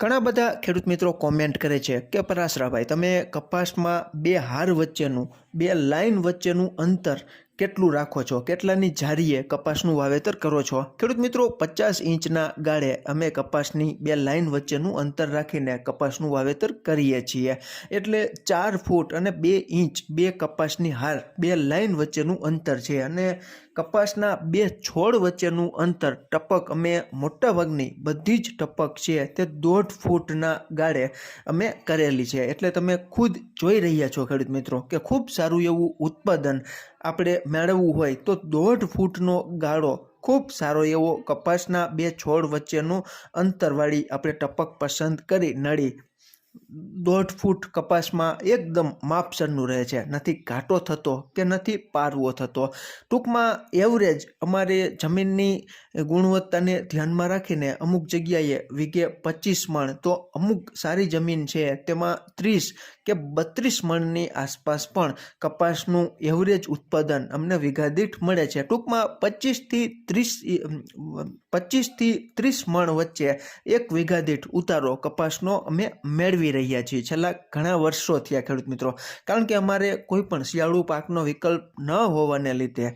ઘણા બધા ખેડૂત મિત્રો કોમેન્ટ કરે છે કે, પરાશરાભાઈ, તમે કપાસમાં બે હાર વચ્ચેનું, બે લાઈન વચ્ચેનું અંતર કેટલું રાખો છો? કેટલાની જારીએ કપાસનું વાવેતર કરો છો? ખેડૂત મિત્રો, પચાસ ઇંચના ગાળે અમે કપાસની બે લાઇન વચ્ચેનું અંતર રાખીને કપાસનું વાવેતર કરીએ છીએ. એટલે ચાર ફૂટ અને બે ઇંચ બે કપાસની હાર બે લાઈન વચ્ચેનું અંતર છે અને કપાસના બે છોડ વચ્ચેનું અંતર ટપક અમે મોટાભાગની બધી જ ટપક છે તે દોઢ ફૂટના ગાળે અમે કરેલી છે. એટલે તમે ખુદ જોઈ રહ્યા છો ખેડૂત મિત્રો કે ખૂબ સારું એવું ઉત્પાદન આપણે મેળવવું હોય તો દોઢ ફૂટનો ગાળો ખૂબ સારો એવો કપાસના બે છોડ વચ્ચેનું અંતરવાળી આપણે ટપક પસંદ કરી નળી દોઢ ફૂટ કપાસમાં એકદમ માપસરનું રહે છે. નથી ઘાટો થતો કે નથી પારવો થતો. ટૂંકમાં એવરેજ અમારે જમીનની ગુણવત્તાને ધ્યાનમાં રાખીને અમુક જગ્યાએ વીઘે પચીસ મણ તો અમુક સારી જમીન છે તેમાં ત્રીસ કે બત્રીસ મણની આસપાસ પણ કપાસનું એવરેજ ઉત્પાદન અમને વીઘા દીઠ મળે છે. ટૂંકમાં પચીસથી ત્રીસ પચીસથી ત્રીસ મણ વચ્ચે એક વીઘા દીઠ ઉતારો કપાસનો અમે મેળવી રહ્યા છીએ. છેલ્લા ઘણા વર્ષો થયા ખેડૂત મિત્રો. કારણ કે અમારે કોઈ પણ શિયાળુ પાકનો વિકલ્પ ન હોવાને લીધે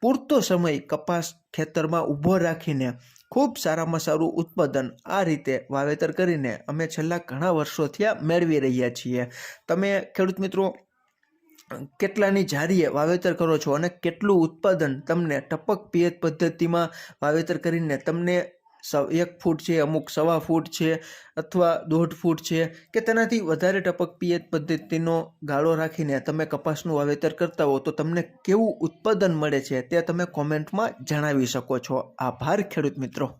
પૂરતો સમય કપાસ ખેતરમાં ઊભો રાખીને ખૂબ સારામાં સારું ઉત્પાદન આ રીતે વાવેતર કરીને અમે છેલ્લા ઘણા વર્ષોથી આ મેળવી રહ્યા છીએ. તમે ખેડૂત મિત્રો, કેટલાની જારીએ વાવેતર કરો છો અને કેટલું ઉત્પાદન તમને ટપક પિયત પદ્ધતિમાં વાવેતર કરીને તમને એક ફૂટ છે, અમુક સવા ફૂટ છે, અથવા દોઢ ફૂટ છે, કે તેનાથી વધારે ટપક પિયત પદ્ધતિનો ગાળો રાખીને તમે કપાસનું વાવેતર કરતા હો, તો તમને કેવું ઉત્પાદન મળે છે તે તમે કોમેન્ટમાં જણાવી શકો છો. આભાર ખેડૂત મિત્રો.